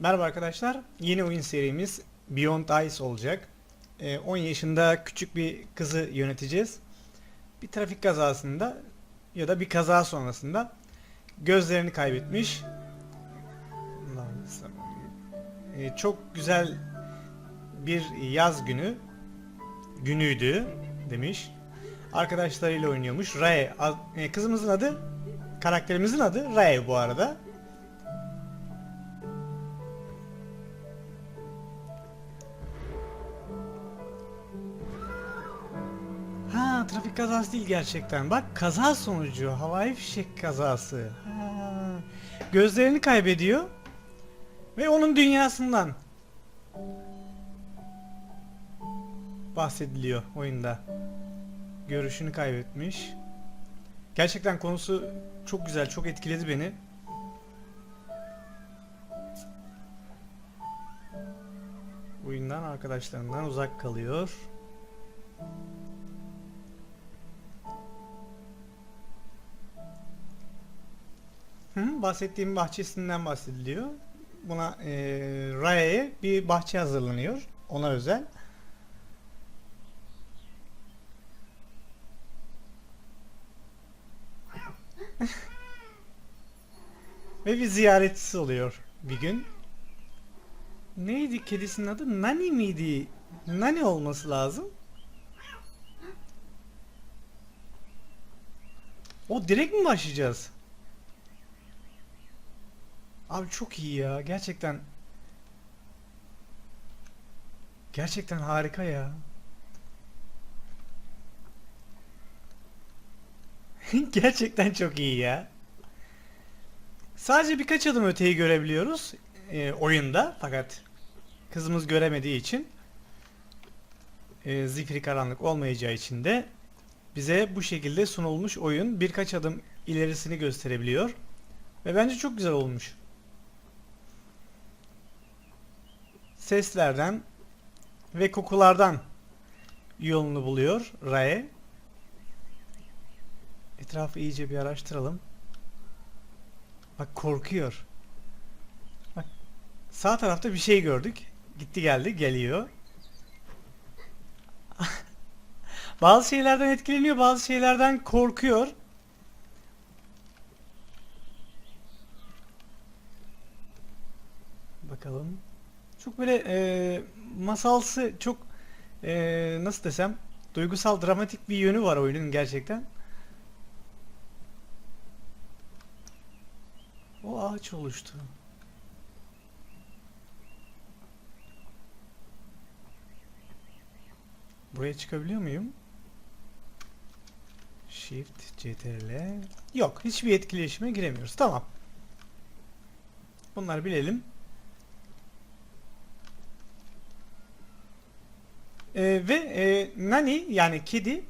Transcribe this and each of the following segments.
Merhaba arkadaşlar. Yeni oyun serimiz Beyond Ice olacak. Ee, 10 yaşında küçük bir kızı yöneteceğiz. Bir trafik kazasında ya da bir kaza sonrasında gözlerini kaybetmiş. Ee, çok güzel bir yaz günü günüydü demiş. Arkadaşlarıyla oynuyormuş. Ad- e, kızımızın adı karakterimizin adı Rae bu arada. Trafik kazası değil gerçekten. Bak kaza sonucu. Havai fişek kazası. Ha. Gözlerini kaybediyor. Ve onun dünyasından bahsediliyor oyunda. Görüşünü kaybetmiş. Gerçekten konusu çok güzel, çok etkiledi beni. Oyundan arkadaşlarından uzak kalıyor. Bahsettiğim bahçesinden bahsediliyor. Buna e, Raye'ye bir bahçe hazırlanıyor. Ona özel. Ve bir ziyaretçisi oluyor bir gün. Neydi kedisinin adı? Nani miydi? Nani olması lazım. O direkt mi başlayacağız? Abi çok iyi ya. Gerçekten. Gerçekten harika ya. Gerçekten çok iyi ya. Sadece birkaç adım öteyi görebiliyoruz e, oyunda fakat kızımız göremediği için e, zifiri karanlık olmayacağı için de bize bu şekilde sunulmuş oyun birkaç adım ilerisini gösterebiliyor ve bence çok güzel olmuş. Seslerden ve kokulardan yolunu buluyor Rae. Etrafı iyice bir araştıralım. Bak korkuyor. Bak sağ tarafta bir şey gördük. Gitti geldi geliyor. bazı şeylerden etkileniyor, bazı şeylerden korkuyor. Bakalım. Çok böyle e, masalsı, çok e, nasıl desem duygusal, dramatik bir yönü var oyunun gerçekten. O ağaç oluştu. Buraya çıkabiliyor muyum? Shift, CTRL. Yok, hiçbir etkileşime giremiyoruz. Tamam. Bunları bilelim. Ee, ve e, Nani yani kedi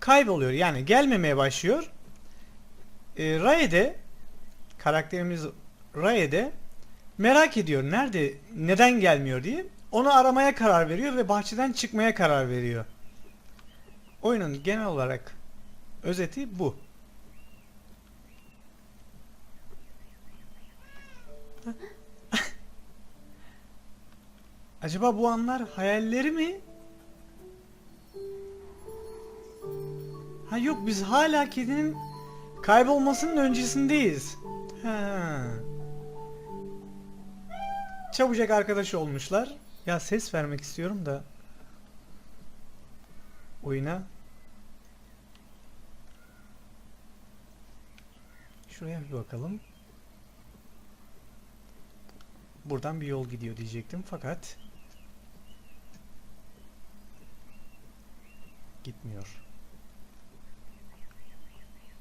kayboluyor. Yani gelmemeye başlıyor. E, Rae'de karakterimiz Rae'de merak ediyor nerede neden gelmiyor diye. Onu aramaya karar veriyor ve bahçeden çıkmaya karar veriyor. Oyunun genel olarak özeti bu. Acaba bu anlar hayalleri mi? Ha yok biz hala kedinin kaybolmasının öncesindeyiz. Ha. Çabucak arkadaş olmuşlar. Ya ses vermek istiyorum da oyuna. Şuraya bir bakalım. Buradan bir yol gidiyor diyecektim fakat gitmiyor.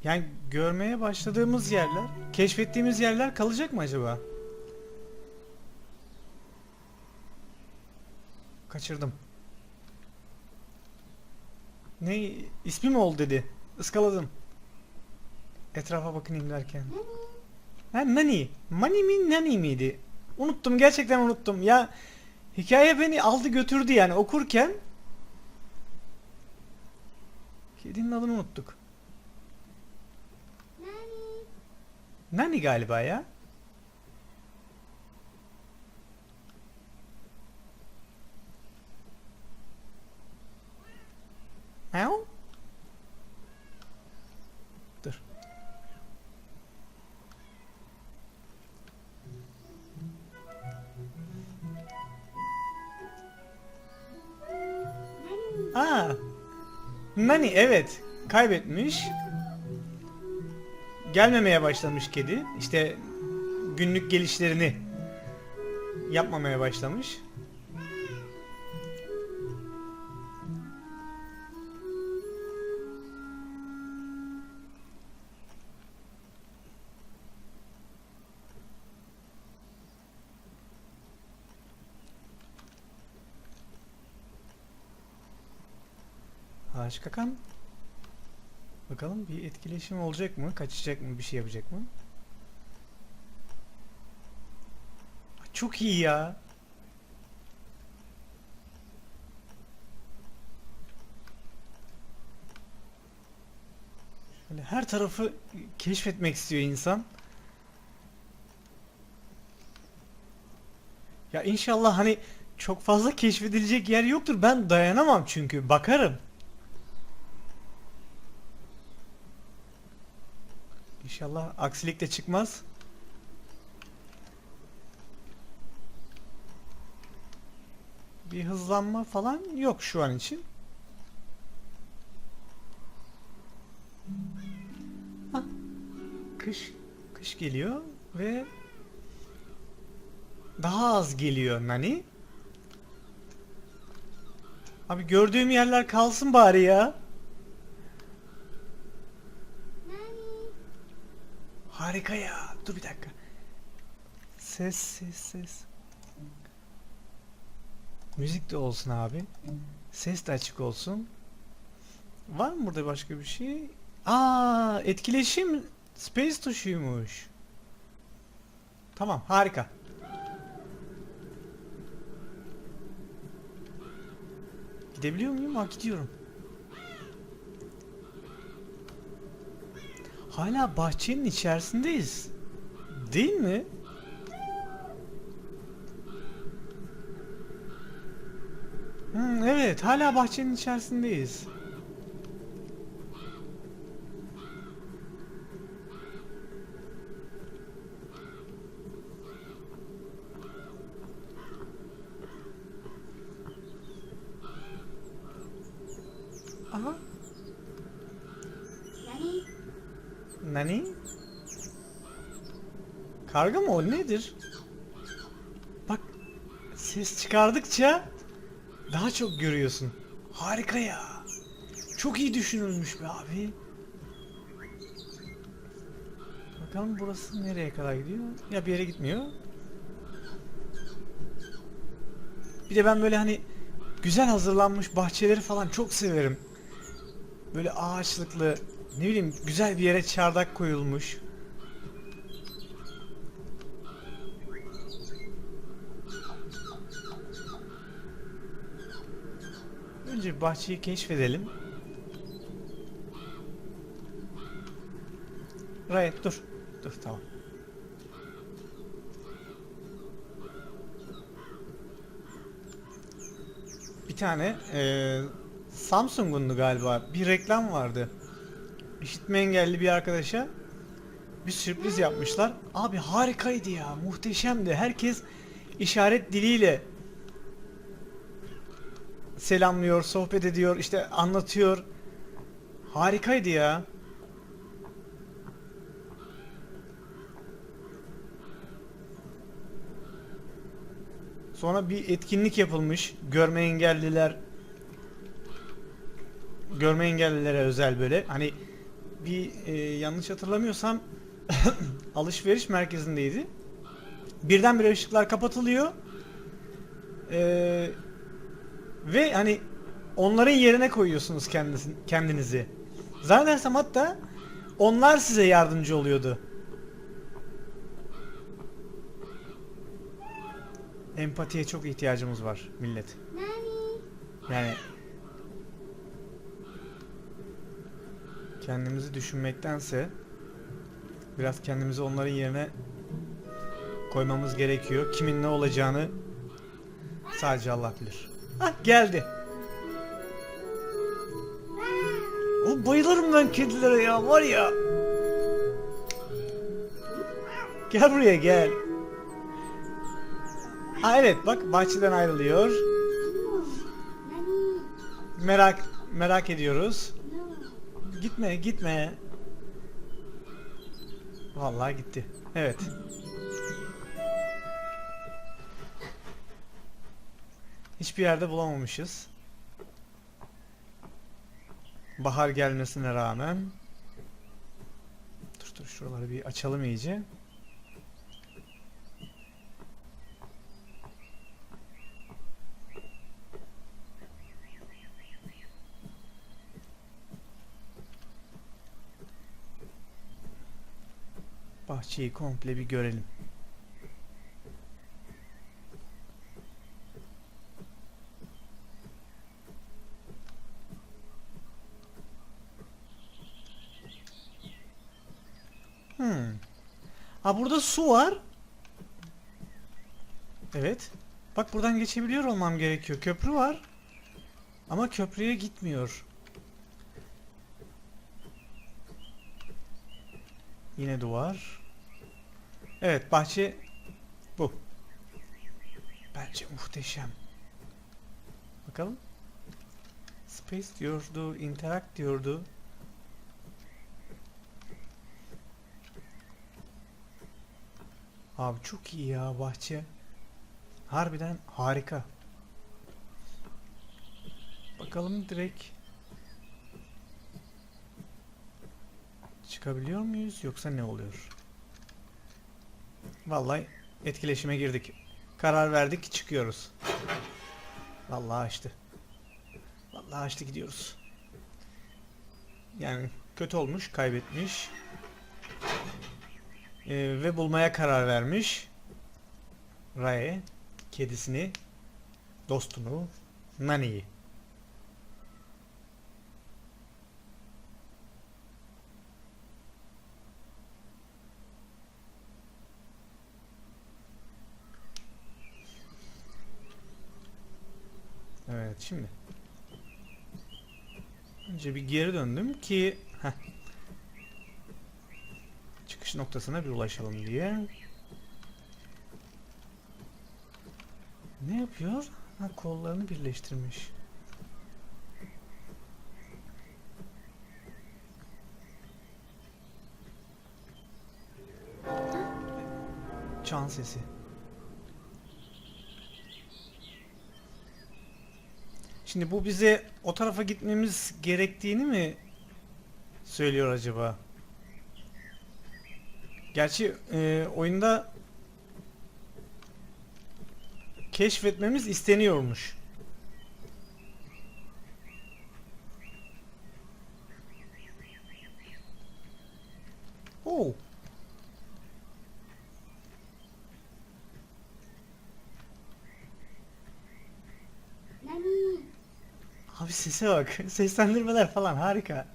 Yani görmeye başladığımız yerler, keşfettiğimiz yerler kalacak mı acaba? Kaçırdım. Ne ismi mi oldu dedi. Iskaladım. Etrafa bakınayım derken. Ha Nani. Mani mi Nani miydi? Unuttum gerçekten unuttum. Ya hikaye beni aldı götürdü yani okurken. Kedinin adını unuttuk. Nani. Nani galiba ya. Meow. Dur. Aa, Nani evet kaybetmiş. Gelmemeye başlamış kedi. İşte günlük gelişlerini yapmamaya başlamış. Ağaç kakan. Bakalım bir etkileşim olacak mı? Kaçacak mı? Bir şey yapacak mı? Çok iyi ya. Şöyle her tarafı keşfetmek istiyor insan. Ya inşallah hani çok fazla keşfedilecek yer yoktur. Ben dayanamam çünkü. Bakarım. İnşallah aksilik de çıkmaz. Bir hızlanma falan yok şu an için. Kış kış geliyor ve daha az geliyor Nani. Abi gördüğüm yerler kalsın bari ya. Harika ya. Dur bir dakika. Ses ses ses. Müzik de olsun abi. Ses de açık olsun. Var mı burada başka bir şey? Aa, etkileşim space tuşuymuş. Tamam, harika. Gidebiliyor muyum? Ha, gidiyorum. Hala bahçenin içerisindeyiz. Değil mi? Hmm, evet, hala bahçenin içerisindeyiz. Aha, Nani? nani? Karga mı o nedir? Bak, ses çıkardıkça daha çok görüyorsun. Harika ya. Çok iyi düşünülmüş be abi. Bakalım burası nereye kadar gidiyor? Ya bir yere gitmiyor. Bir de ben böyle hani güzel hazırlanmış bahçeleri falan çok severim. Böyle ağaçlıklı, ne bileyim güzel bir yere çardak koyulmuş. Bahçeyi keşfedelim. Riot dur. Dur tamam. Bir tane eee Samsung'undu galiba. Bir reklam vardı. İşitme engelli bir arkadaşa bir sürpriz yapmışlar. Abi harikaydı ya. Muhteşemdi. Herkes işaret diliyle selamlıyor, sohbet ediyor, işte anlatıyor. Harikaydı ya. Sonra bir etkinlik yapılmış. Görme engelliler görme engellilere özel böyle. Hani bir e, yanlış hatırlamıyorsam alışveriş merkezindeydi. Birdenbire ışıklar kapatılıyor. Eee ve hani onların yerine koyuyorsunuz kendinizi, kendinizi. Zannedersem hatta onlar size yardımcı oluyordu. Empatiye çok ihtiyacımız var millet. Yani kendimizi düşünmektense biraz kendimizi onların yerine koymamız gerekiyor. Kimin ne olacağını sadece Allah bilir. Hah geldi. O bayılırım ben kedilere ya var ya. Gel buraya gel. Ha evet bak bahçeden ayrılıyor. Merak merak ediyoruz. Gitme, gitme. Vallahi gitti. Evet. Hiçbir yerde bulamamışız. Bahar gelmesine rağmen. Dur dur şuraları bir açalım iyice. Bahçeyi komple bir görelim. Hmm. Ha burada su var. Evet. Bak buradan geçebiliyor olmam gerekiyor. Köprü var. Ama köprüye gitmiyor. Yine duvar. Evet bahçe bu. Bence muhteşem. Bakalım. Space diyordu, interact diyordu. Abi çok iyi ya bahçe. Harbiden harika. Bakalım direkt çıkabiliyor muyuz yoksa ne oluyor? Vallahi etkileşime girdik. Karar verdik çıkıyoruz. Vallahi açtı. Vallahi açtı gidiyoruz. Yani kötü olmuş, kaybetmiş. Ee, ve bulmaya karar vermiş. Rae kedisini, dostunu, Nani'yi. Evet şimdi. Önce bir geri döndüm ki heh, çıkış noktasına bir ulaşalım diye. Ne yapıyor? Ha, kollarını birleştirmiş. Çan sesi. Şimdi bu bize o tarafa gitmemiz gerektiğini mi söylüyor acaba? Gerçi e, oyunda keşfetmemiz isteniyormuş. Oh. Nani? Abi sese bak. Seslendirmeler falan harika.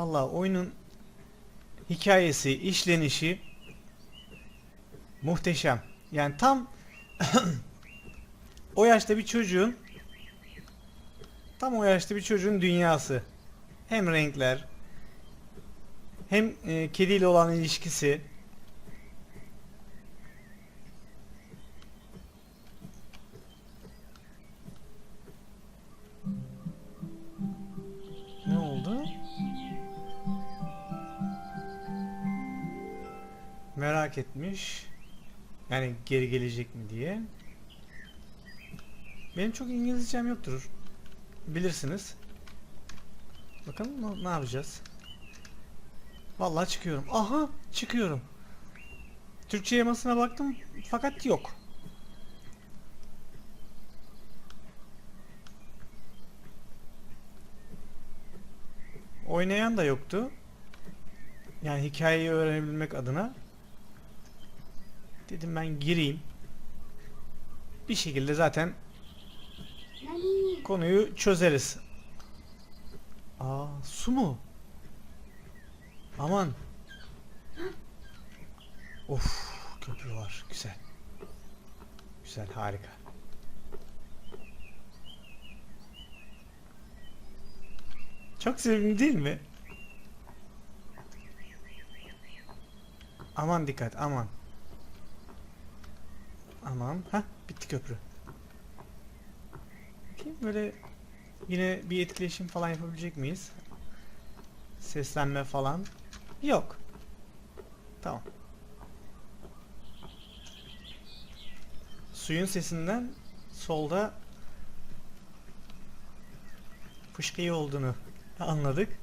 Valla oyunun hikayesi, işlenişi muhteşem. Yani tam o yaşta bir çocuğun tam o yaşta bir çocuğun dünyası. Hem renkler hem e, kediyle olan ilişkisi Merak etmiş. Yani geri gelecek mi diye. Benim çok İngilizcem yoktur. Bilirsiniz. Bakalım ne, yapacağız? Vallahi çıkıyorum. Aha çıkıyorum. Türkçe yamasına baktım fakat yok. Oynayan da yoktu. Yani hikayeyi öğrenebilmek adına. Dedim ben gireyim. Bir şekilde zaten konuyu çözeriz. Aa, su mu? Aman. Of, köprü var. Güzel. Güzel, harika. Çok sevimli değil mi? Aman dikkat aman. Aman. Hah bitti köprü. Bakayım böyle yine bir etkileşim falan yapabilecek miyiz? Seslenme falan. Yok. Tamam. Suyun sesinden solda fışkıyı olduğunu anladık.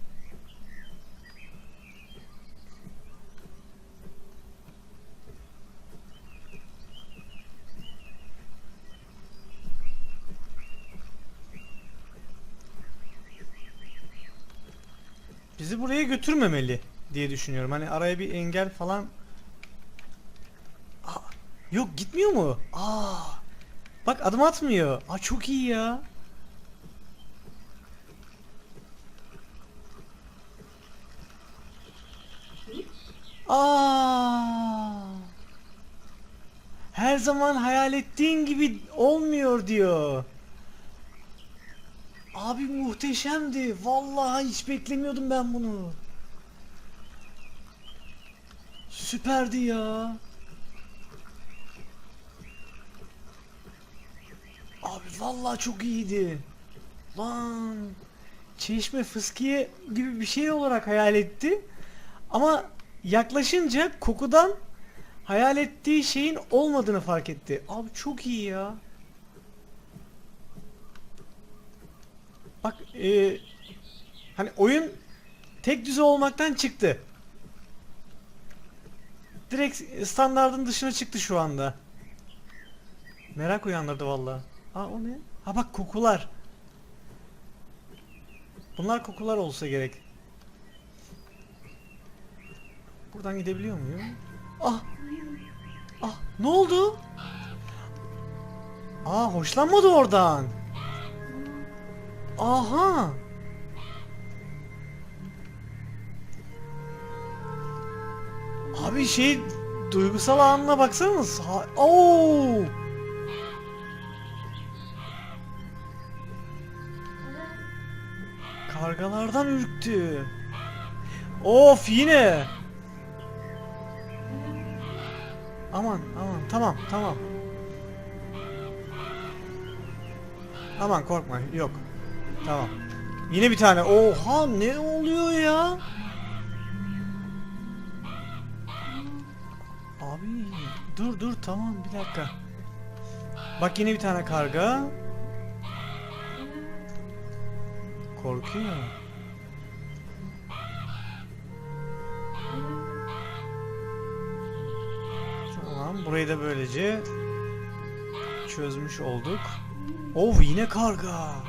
Bizi buraya götürmemeli diye düşünüyorum. Hani araya bir engel falan Aa, yok gitmiyor mu? Aa. Bak adım atmıyor. Aa çok iyi ya. Aa. Her zaman hayal ettiğin gibi olmuyor diyor. Abi muhteşemdi. Vallahi hiç beklemiyordum ben bunu. Süperdi ya. Abi vallahi çok iyiydi. Lan. Çeşme fıskiye gibi bir şey olarak hayal etti. Ama yaklaşınca kokudan hayal ettiği şeyin olmadığını fark etti. Abi çok iyi ya. Bak e, hani oyun tek düze olmaktan çıktı. Direkt standardın dışına çıktı şu anda. Merak uyandırdı vallahi. Aa o ne? Ha bak kokular. Bunlar kokular olsa gerek. Buradan gidebiliyor muyum? Ah! Ah! Ne oldu? Aa hoşlanmadı oradan. Aha! Abi şey duygusal anına baksanız. Oo! Kargalardan ürktü. Of yine. Aman aman tamam tamam. Aman korkma yok. Tamam. Yine bir tane. Oha ne oluyor ya? Dur dur tamam bir dakika. Bak yine bir tane karga. Korkuyor. Tamam burayı da böylece çözmüş olduk. Of yine karga.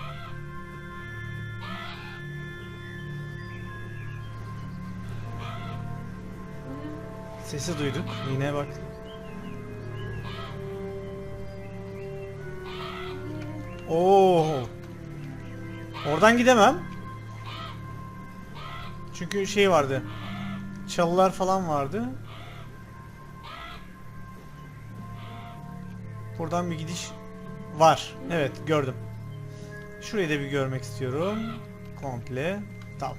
Sesi duyduk. Yine bak. Oo. Oradan gidemem. Çünkü şey vardı. Çalılar falan vardı. Buradan bir gidiş var. Evet gördüm. Şurayı da bir görmek istiyorum. Komple. Tamam.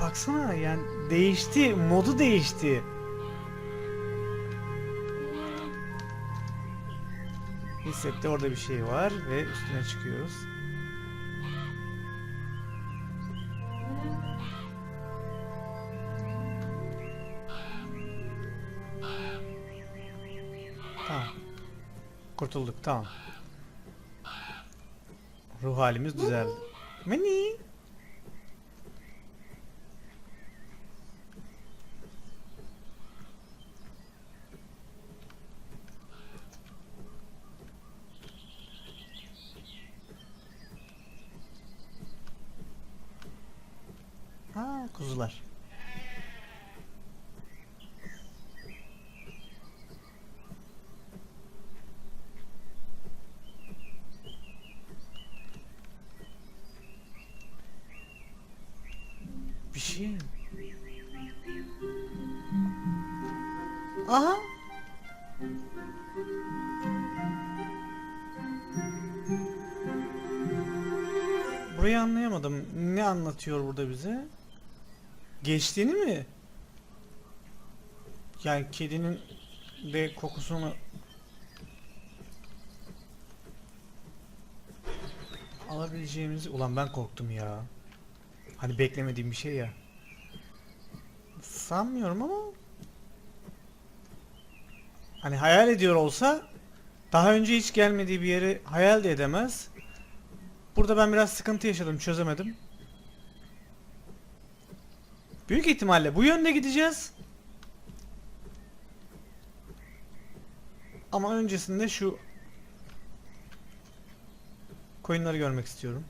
Baksana yani değişti. Modu değişti. Hissetti orada bir şey var ve üstüne çıkıyoruz. Tamam. Kurtulduk tamam. Ruh halimiz düzeldi. Mini. Kuzular. Bir şey. Aha. Burayı anlayamadım. Ne anlatıyor burada bize? Geçtiğini mi? Yani kedinin de kokusunu alabileceğimizi... Ulan ben korktum ya. Hani beklemediğim bir şey ya. Sanmıyorum ama hani hayal ediyor olsa daha önce hiç gelmediği bir yeri hayal de edemez. Burada ben biraz sıkıntı yaşadım, çözemedim. Büyük ihtimalle bu yönde gideceğiz. Ama öncesinde şu koyunları görmek istiyorum.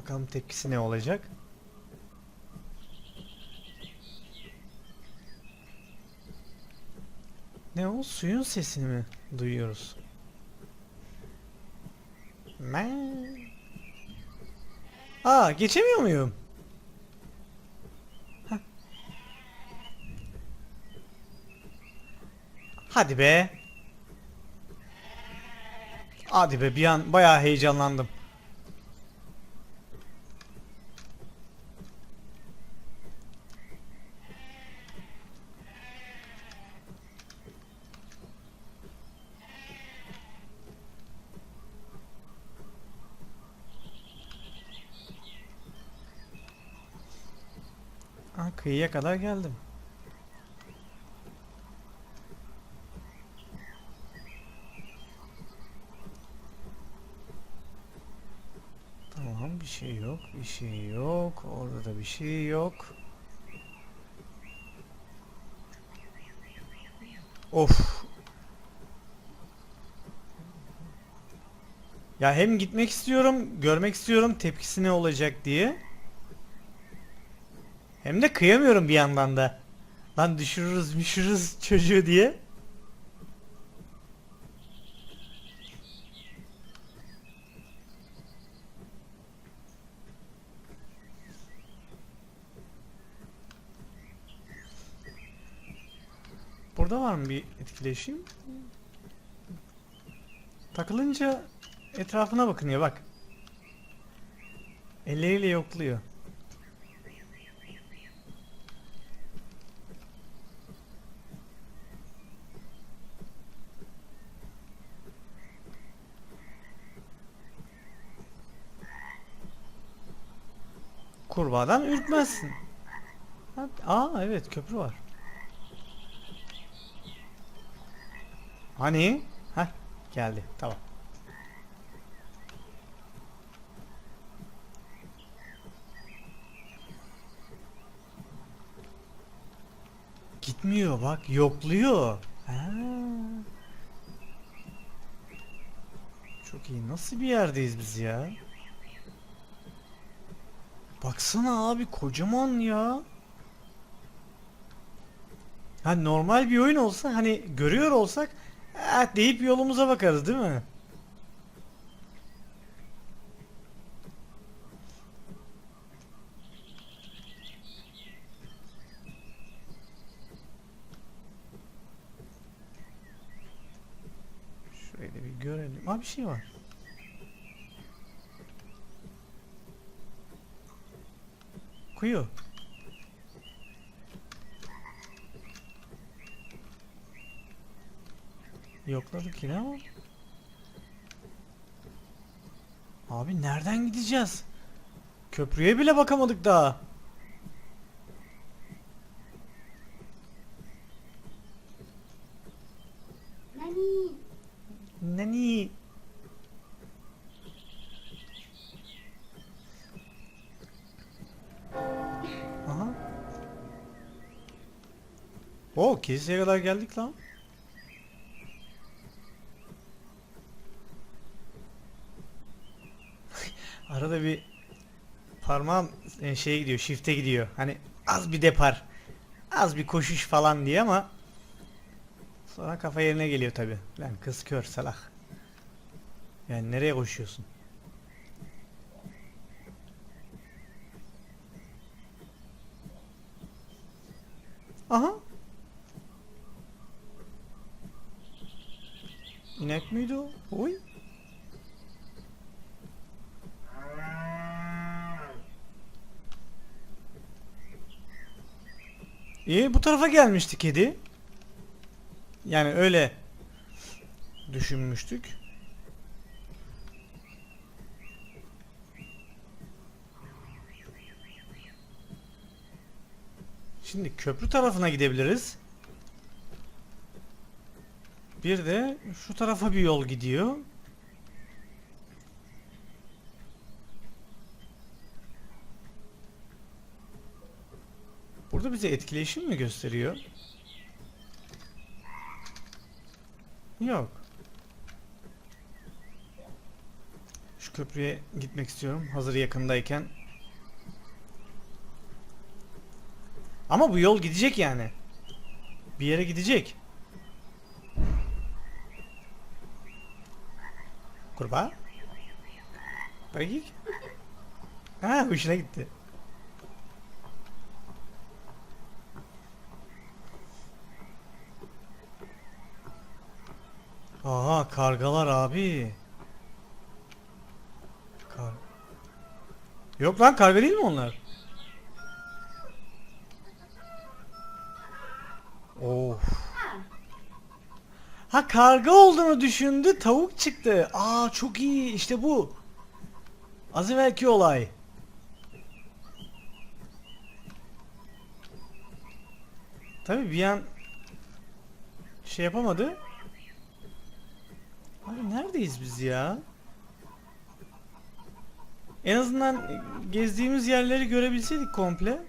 Bakalım tepkisi ne olacak. Ne o? Suyun sesini mi duyuyoruz? Me. Aa, geçemiyor muyum? Hadi be. Hadi be bir an bayağı heyecanlandım. Aa, kıyıya kadar geldim. Tamam bir şey yok, bir şey yok. Orada da bir şey yok. Of. Ya hem gitmek istiyorum, görmek istiyorum tepkisi ne olacak diye. Hem de kıyamıyorum bir yandan da. Lan düşürürüz müşürüz çocuğu diye. Burada var mı bir etkileşim? Takılınca etrafına bakınıyor bak. Elleriyle yokluyor. Kurbağadan ürkmezsin. Aa evet köprü var. Hani? Heh geldi tamam. Gitmiyor bak yokluyor. Ha. Çok iyi. Nasıl bir yerdeyiz biz ya? Baksana abi kocaman ya. Ha normal bir oyun olsa hani görüyor olsak eh deyip yolumuza bakarız değil mi? Şurayı da bir görelim. Ha bir şey var. Kuyu. Yokladık yine ama. Abi nereden gideceğiz? Köprüye bile bakamadık daha. Nani? Nani? Aha. Oo, kiliseye kadar geldik lan. Arada bir parmağım e, şeye gidiyor, shift'e gidiyor. Hani az bir depar, az bir koşuş falan diye ama sonra kafa yerine geliyor tabi. Lan kız kör salak. Yani nereye koşuyorsun? Aha. İnek miydi o? Oy. İyi bu tarafa gelmişti kedi. Yani öyle düşünmüştük. Şimdi köprü tarafına gidebiliriz. Bir de şu tarafa bir yol gidiyor. Bize etkileşim mi gösteriyor? Yok. Şu köprüye gitmek istiyorum hazır yakındayken. Ama bu yol gidecek yani. Bir yere gidecek. Kurbağa? Bakayım. Ha hoşuna gitti. Aha kargalar abi. Kar Yok lan karga değil mi onlar? Of. Ha karga olduğunu düşündü tavuk çıktı. Aa çok iyi işte bu. Az evvelki olay. Tabii bir an şey yapamadı. Abi neredeyiz biz ya? En azından gezdiğimiz yerleri görebilseydik komple.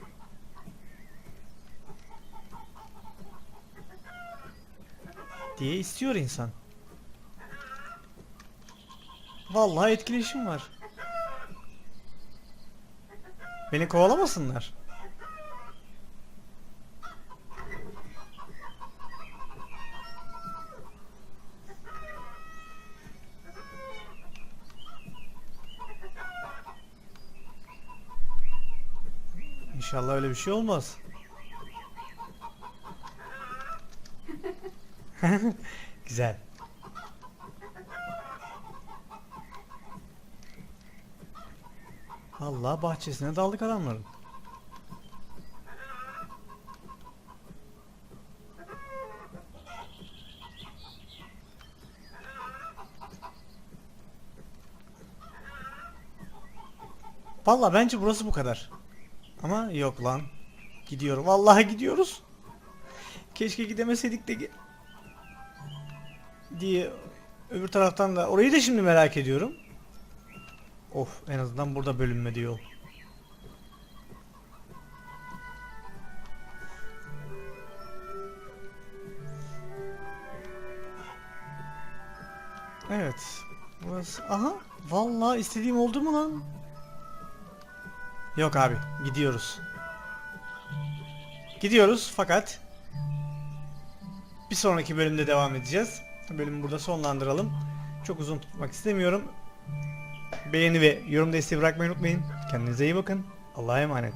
Diye istiyor insan. Vallahi etkileşim var. Beni kovalamasınlar. İnşallah öyle bir şey olmaz. Güzel. Allah bahçesine daldık adamların. Valla bence burası bu kadar. Ama yok lan. Gidiyor. Vallahi gidiyoruz. Keşke gidemeseydik de diye öbür taraftan da orayı da şimdi merak ediyorum. Of en azından burada bölünme diyor. Evet. Burası. Aha. Vallahi istediğim oldu mu lan? Yok abi. Gidiyoruz. Gidiyoruz fakat bir sonraki bölümde devam edeceğiz. Bölümü burada sonlandıralım. Çok uzun tutmak istemiyorum. Beğeni ve yorum desteği bırakmayı unutmayın. Kendinize iyi bakın. Allah'a emanet.